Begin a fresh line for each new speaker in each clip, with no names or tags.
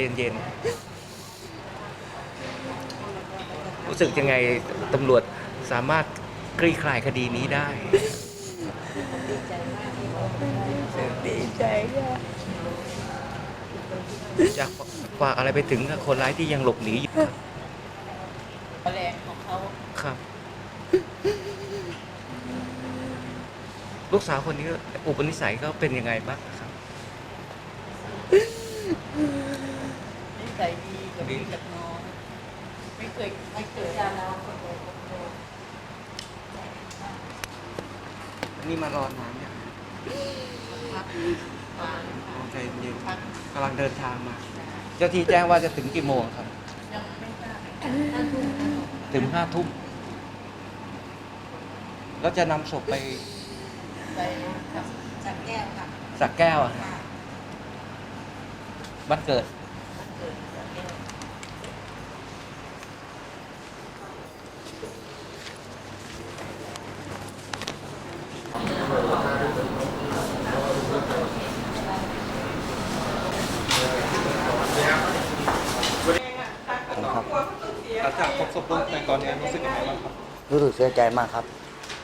เย็นๆ รู้สึกยังไงตำรวจสามารถคลี่คลายคดีนี้ได้
ดีใจค่ะ
อยากฝากอะไรไปถึงคนร้ายที่ยังหลบหนีอยู่
แรงของเขา
ครับ ลูกสาวคนนี้อุปนิสัยก็เป็นยังไงบ้างครับ
นิสัยดีกับพี่กับน้องไม่เคยไม่เคยยาแล้ว
นี่มารอนานเนี่ย
พักมา
ใจเย็น
พัก
กำลังเดินทางมา เจ้าที่แจ้งว่าจะถึงกี่โมงครับ
ยังไม่ทราบ
ถึงห้าทุ่ม แล้วจะนำศพไป
ไปกับจัดแก้วค่ะ
สักแก้วอะฮะบ้านเกิด
เกิดจัดแก้ว
หลังจากพบศพลูกใน ตอนนี้รู้สึกยังไงบ้างครับ
รู้สึกเสียใจมากครับ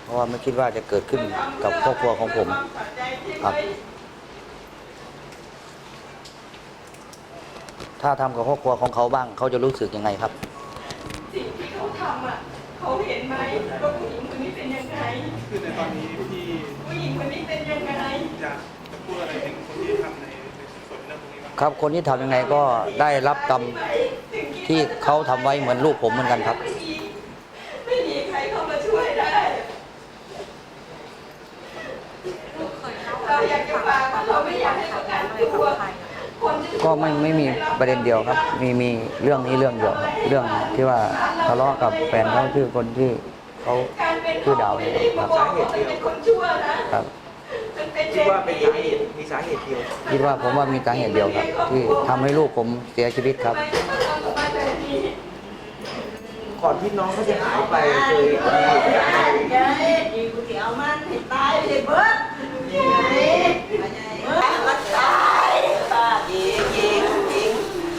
เพราะว่าไม่คิดว่าจะเกิดขึ้นกับครอบครัวของผมครับ ถ้าทำกับครอบครัวของเขาบ้าง เขาจะรู้สึกยังไงครับ
สิ่งที่เขาทำอะ เขาเห็นไหมว่าผู้หญิงคนนี้เป็นยังไง
คือในตอนนี้พี่
ผู้หญิงคนนี้เป็นยังไง
อยากจะพูดอะไรถึงคนที่ทำในในส่วนเรื่องพวกนี้บ้าง
ครับ คนที่ทำยังไงก็ได้รับกรรมที่เขาทำไว้เหมือนลูกผมเหมือนกันครับ
ไม่มีไม่มีใครเข้ามาช่วยได้เราอยากจะฝากว่าเราไม่อยากให้ประกันตัวคนที่
ก็ไม่ไม่มีประเด็นเดียวครับ มีมีเรื่องนี้เรื่องเดียวครับเรื่องที่ว่าทะเลาะกับแฟนเขาชื่อคนที่เขา
การเป็น
ชื่อดาวเนี่ยครับ
สาเหตุเดียวเป็นคนชั่วนะครับมันเป็น
คิดว่าเป็นสาเหตุมีสาเหตุเดียว
คิดว่าผมว่ามีสาเหตุเดียวครับ ที่ทำให้ลูกผมเสียชีวิตครับ
ทำไมถึงต้องทำมาแบบนี้
ก่อนที่น้องเขาจะหายไปเคย
ยายยิงกูสิเอามันให้ตายเลยเบิดยายมันตายป้าหญิงหญิงหญิง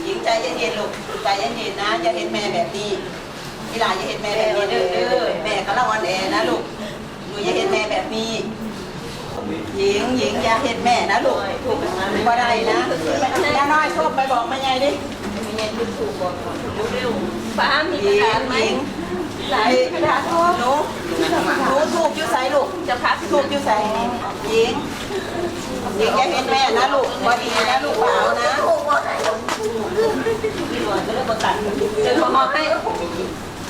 หญิงใจ เย็นๆลูกใจเย็นๆนะอย่าเห็นแม่แบบนี้พี่หลานอย่าเห็นแม่แบบนี้เด้อเด้อแม่กำลังอ่อนแอนะลูกหนูอย่าเห็นแม่แบบนี้หญิงหญิงอย่าเห็นแม่นะลูกบ่ได้นะอย่าน้อยโทษไปบอกแม่ใหญ่ดิ
มีเงินทุกถูกบอกเร็ว
ป้ามีกระดาษไหมไหนกระดาษทูบหนูหนูทูบอยู่ใส่ลูกจะพักทูบอยู่ใส่หญิงหญิงอย่าเห็นแม่นะลูกบอดีนะลูกเปล่านะ จะเลิกตัดจะขอให้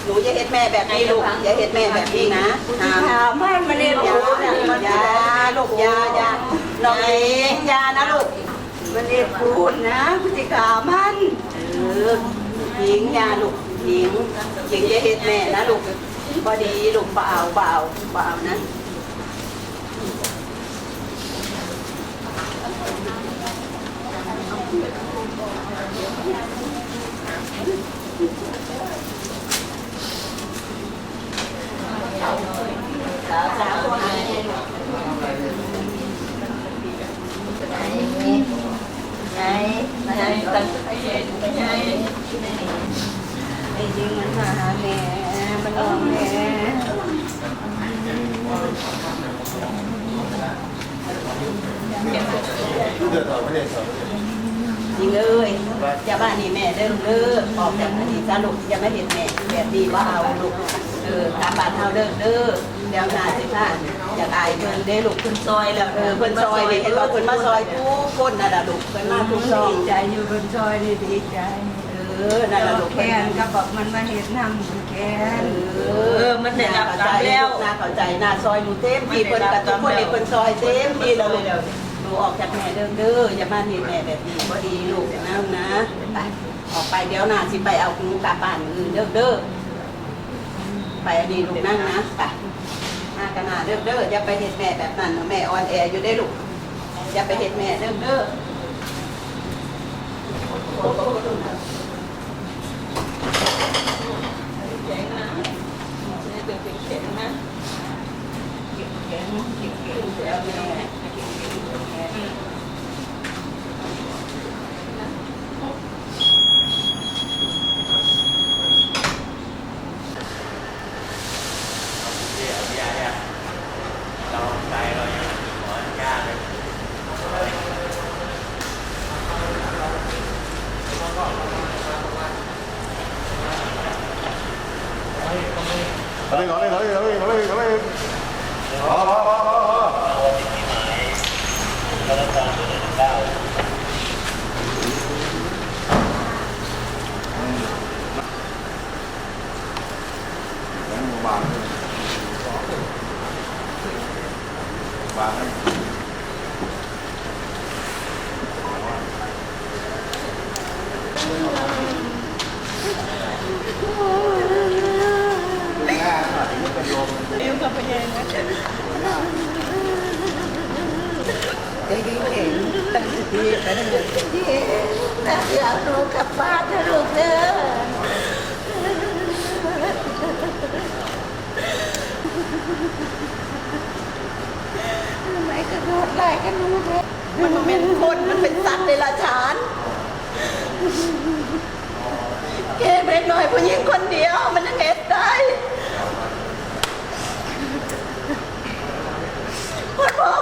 หนูอย่าเห็นแม่แบบนี้ลูกอย่าเห็นแม่แบบนี้นะถามให้มาเรียนรู้ยาลูกยายาน้องเองยานะลูกมันเรียกพูดนะพฤติกรรมมันเออหญิงยาลูกหญิงหญิงจะเห็นแม่นะลูกบอดีลูกเปล่าเปล่าเปล่านะ สาวสาวคนไหน
ไงไงตั้งใจเย็นไอ้
ยิงมันมาหาแม่มันร้องแม่ ยิงเลยอย่าบ้านนี่แม่เด้อเด้อออกจากอันนี้ซะลูกอย่ามาเห็นแม่แบบนี้ว่าเอาลูกเออตามบ้านเฮาเด้อเด้อเดี๋ยวหน้าสิค่ะอยากอายเพิ่นเด้อลูกเพิ่นซอยแล้วเออเพิ่นซอยนี่เห็นว่าเพิ่นมาซอยทุกคนน่ะล่ะลูกเพิ่นมาทุกซอย
ดีใจอยู่บนซอยนี่ดีใจ
เออนั่นล่ะลูก
แค่นก็บอกมันมาเห็นน้ำมันแค่น
เออมันได้รับกรรมแล้วน่าเข้าใจน่าซอยหนูเต็มที่เพิ่นกับทุกคนในเพิ่นซอยเต็มที่แล้วลูกห นูออกจากแม่เด้อเด้ออย่ามาเห็นแม่แบบนี้บ่ดีลูกนะนะไปออกไปเดี๋ยวหน้าสิไปเอาหนูกลับบ้านอื่นเด้อเด้อไปอันนี้ลูกนั่งนะไปมากันหน้าเด้อเด้ออย่าไปเห็นแม่แบบนั้นนะแม่อ่อนแออยู่ได้ลูกอย่าไปเห็นแม่เด้อเด้อ
แข็งนะเนี่ยเป็นแข็งนะ
แข็งแข็งแข็งแล้วแม่ 嗯。 ไปนั่อยากรู้กับบ้านนะลูกเด้ทำไมกระโดดไลกันรู้เด้อมันม่เป็นคนมันเป็นสัตว์ในละชานแค่เล็กน่อยผู้หญิงคนเดียวมันยังเอ็ดได้ คนพ่อ